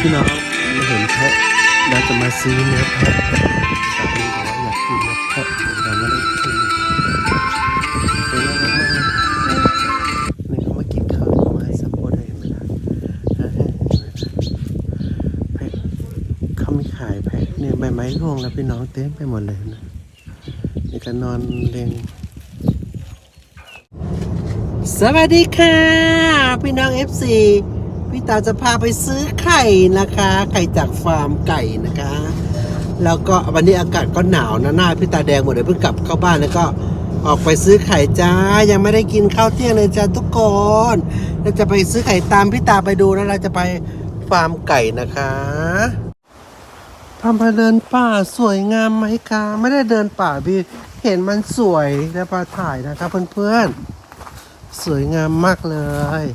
พี่น้องมาเห็นแพะเราจะมาซื้อเนื้อแพะสามีบอกว่าอยากกินเนื้อแพะเราไม่ได้กินเป็นอะไรมากนี่เขามากินข้าเขามาให้สับปะรดเห็นไหมล่ะแพะเขามีขายแพะเนี่ยใบไม้ร่วงแล้วพี่น้องเต็มไปหมดเลยนะนี่ก็นอนเรียง สวัสดีค่ะ พี่น้อง FC พี่ตาจะพาไปซื้อไข่นะคะ ไข่จากฟาร์มไก่นะคะ แล้วก็วันนี้อากาศก็หนาวนะหน้าพี่ตาแดงหมดเลยเพิ่งกลับเข้าบ้านแล้วก็ออกไปซื้อไข่จ้า ยังไม่ได้กินข้าวเที่ยงเลยจ้าทุกคนเราจะไปซื้อไข่ตามพี่ตาไปดูแล้วเราจะไปฟาร์มไก่นะคะทำไปเดินป่าสวยงามไหมคะไม่ได้เดินป่าพี่เห็นมันสวยแล้วมาถ่ายนะครับเพื่อนๆ สวยงามมากเลย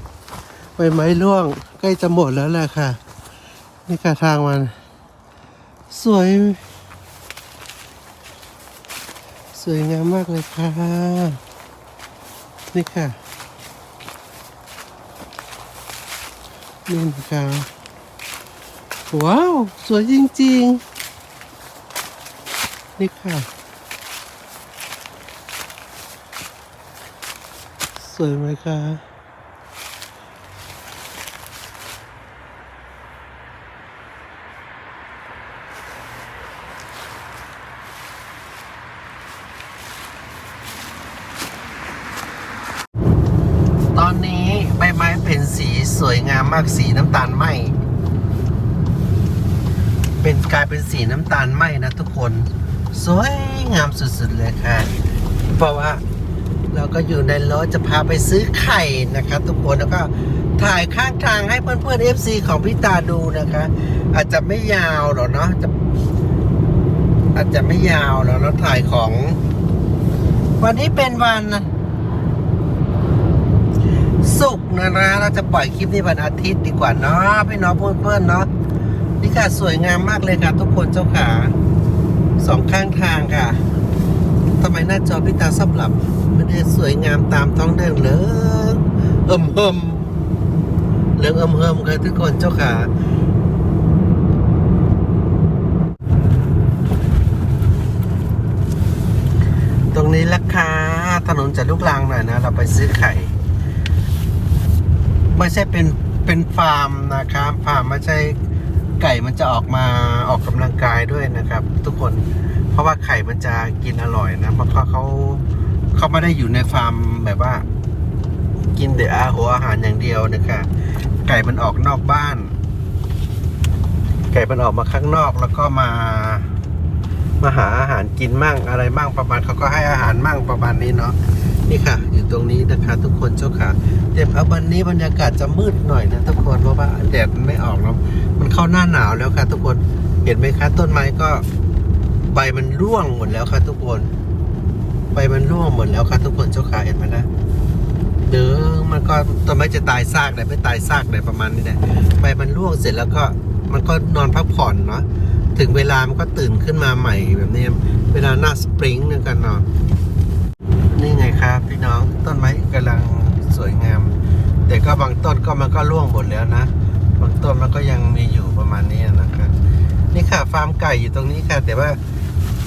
ใบไม้ร่วงใกล้จะหมดแล้วแหละค่ะ นี่ค่ะทางมัน สวย สวยงามมากเลยค่ะ นี่ค่ะนี่นะคะว้าว สวยจริง ๆ นี่ค่ะ วยไหมคะตอนนี้ใบไม้เป็นสีสวยงามมากสีน้ำตาลไหมเป็นกลายเป็นสีน้ำตาลไหมนะทุกคน สวยงามสุดๆเลยค่ะ เพราะว่า เราก็อยู่ในรถจะพาไปซื้อไข่นะคะทุกคนแล้วก็ถ่ายข้างทางให้เพื่อนๆ FC ของพี่ตาดูนะคะ อาจจะไม่ยาวหรอกเนาะจะอาจจะไม่ยาวหรอกเราถ่ายของ วันนี้เป็นวันศุกร์นะนะเราจะปล่อยคลิปนี้วันอาทิตย์ดีกว่าเนาะพี่น้องเพื่อนๆเนาะนี่ค่ะสวยงามมากเลยค่ะ ทุกคนเจ้าขาสองข้างทางค่ะทำไมหน้าจอพี่ตาซับหลับ ไม่ได้สวยงามตามท้องเรื่องเลยเอิมเฮิมเรื่องเอิมเฮิมค่ะทุกคนเจ้าขาตรงนี้ราคาถนนจะลุกลางหน่อยนะ เราไปซื้อไข่ ไม่ใช่เป็นเป็นฟาร์มนะครับฟาร์มไม่ใช่ไก่มันจะออกมาออกกำลังกายด้วยนะครับ ทุกคนเพราะว่าไข่มันจะกินอร่อยนะเพราะเขา เขาไม่ได้อยู่ในฟาร์มแบบว่า กินแต่อาหัวอาหารอย่างเดียวนะคะไก่มันออกนอกบ้าน ไก่มันออกมาข้างนอกแล้วก็มา มาหาอาหารกินมั่งอะไรมั่งประมาณเขาก็ให้อาหารมั่งประมาณนี้เนาะนี่ค่ะ อยู่ตรงนี้นะคะทุกคนเจ้าค่ะเดี๋ยวเอาวันนี้บรรยากาศจะมืดหน่อยนะทุกคนเพราะว่าแดดมันไม่ออกแล้วมันเข้าหน้าหนาวแล้วค่ะ ทุกคนเห็นไหมคะต้นไม้ก็ใบมันร่วงหมดแล้วค่ะทุกคน ใบมันร่วงหมดแล้วค่ะทุกคนเจ้าค่ะเห็นไหมนะเด้อมันก็ต้นไม้จะตายซากเลยไม่ตายซากเลยประมาณนี้แหละใบมันร่วงเสร็จแล้วก็มันก็นอนพักผ่อนเนาะถึงเวลามันก็ตื่นขึ้นมาใหม่แบบนี้เวลาหน้าสปริงเนี่ยกันเนาะนี่ไงครับ พี่น้องต้นไม้กำลังสวยงาม แต่ก็บางต้นก็มันก็ร่วงหมดแล้วนะบางต้นมันก็ยังมีอยู่ประมาณนี้นะครับนี่ค่ะฟาร์มไก่อยู่ตรงนี้ค่ะ แต่ว่า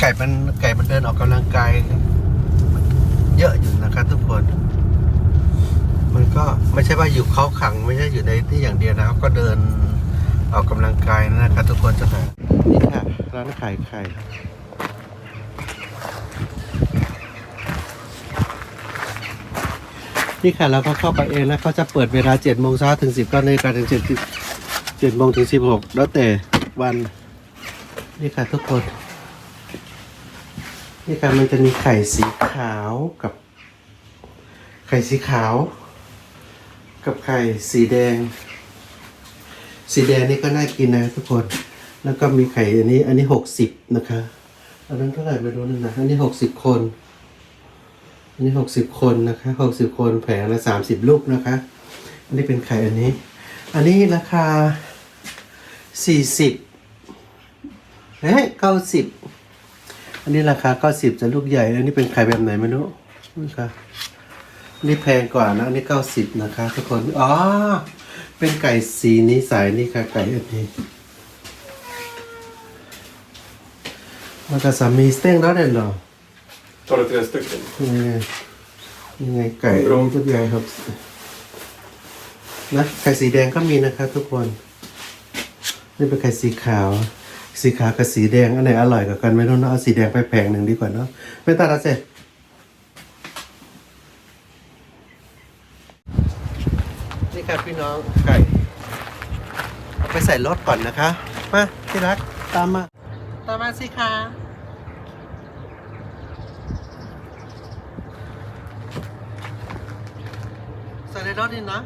ไก่มันไก่มันเดินออกกำลังกาย เยอะอยู่นะครับทุกคน มันก็ไม่ใช่ว่าอยู่เขาขัง ไม่ใช่อยู่ในที่อย่างเดียวนะครับ ก็เดินออกกำลังกายนะครับทุกคนเจ้านี่ค่ะร้านขายไข่นี่ค่ะเราก็เข้าไปเองแล้วเขาจะเปิดเวลาเจ็ดโมงเช้าถึงสิบก้านาฬิกาถึงเจ็ดเจ็ดโมงถึงสิบหกแล้วแต่วัน นี่ค่ะทุกคน นี่ค่ะมันจะมีไข่สีขาวกับ ไข่สีขาว กับไข่สีแดง สีแดงนี่ก็น่ากินนะทุกคน แล้วก็มีไข่อันนี้ อันนี้หกสิบนะคะอันนั้นเท่าไหร่ไม่รู้นะนะอันนี้หกสิบคน อันนี้หกสิบคนนะคะหกสิบคนแผงละสามสิบลูกนะคะ อันนี้เป็นไข่อันนี้ อันนี้ราคาสี่สิบเฮ้ยเก้าสิบ อันนี้ราคาเก้าสิบจะลูกใหญ่ อันนี้เป็นไข่แบบไหนไม่รู้นะคะอันนี่แพงกว่านะอันนี้เก้าสิบนะคะทุกคน อ๋อ เป็นไก่สีนี้สายนี่ค่ะไก่อันนี้มันก็สามีสเต็งแล้วเด่นเหรอ Tar du tre stycken? ยังไงยังไงไก่ร้องทุกอย่างครับ นะไข่สีแดงก็มีนะครับทุกคน นี่เป็นไข่สีขาว สีขาวกับสีแดงอันไหนอร่อยกว่ากันไม่รู้เนอะเอาสีแดงไปแผงหนึ่งดีกว่าเนาะไม่ตัดล้วเสร็จนี่ครับพี่น้องไก่เอาไปใส่รถก่อนนะคะ มาที่รักตามมาตามมาสิคะใส่ในรถนี่นะ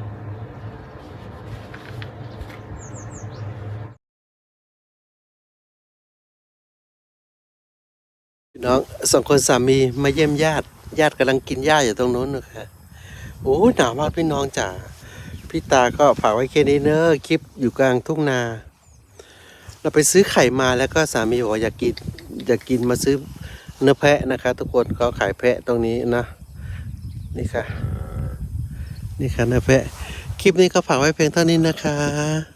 น้องสองคนสามีมาเยี่ยมญาติ ญาติกำลังกินหญ้าอยู่ตรงนู้นนะคะโอ้หนาวมากพี่น้องจ๋าพี่ตาก็ฝากไว้แค่นี้เนอะคลิปอยู่กลางทุ่งนา เราไปซื้อไข่มาแล้วก็สามีบอกว่าอยากกินอยากกินมาซื้อเนื้อแพะนะคะ ทุกคนเขาขายแพะตรงนี้นะนี่ค่ะ นี่ค่ะเนื้อแพะคลิปนี้ก็ฝากไว้เพียงเท่านี้นะคะ